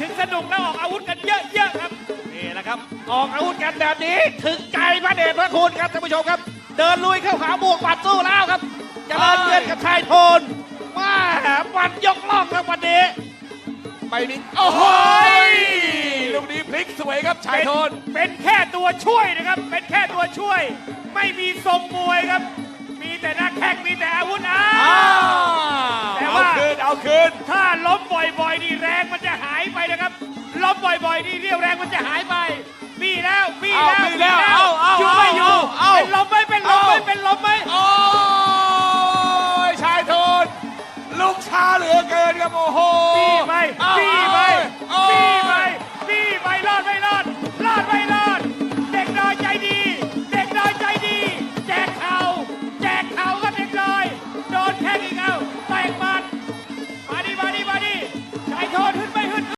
ถึงสนุกแล้วออกอาวุธกันเยอะๆครับนี่แหละครับ ออกอาวุธกันแบบนี้ ถึงใจพระเดชพระคุณครับท่านผู้ชมครับ เดินลุยเข้าหาบวกปัดสู้แล้วครับเจริญเกียรติกับชายโทนมาวันยกล่องครับวันนี้ไม่มีโอ้โหยลูกนี้พลิกสวยครับชายโทนเป็นแค่ตัวช่วยนะครับ เป็นแค่ตัวช่วย ไม่มีทรงมวยครับ มีแต่นักแข่งมีแต่อาวุธอ้าอ้าวแต่เอาว่าคืนเอาคืนถ้าล้มบ่อยๆนี่แรงมันจะ มีเอาแล้วมีแล้วเอาเอาอยู่ไม่อยู่เอาเป็นลมไหมเป็นลมไหมเอาเป็นลมไหมโอ้ยชายโทนลูกช้าเหลือเกินครับโอ้โหบี้ไปเอาบี้ไปเอา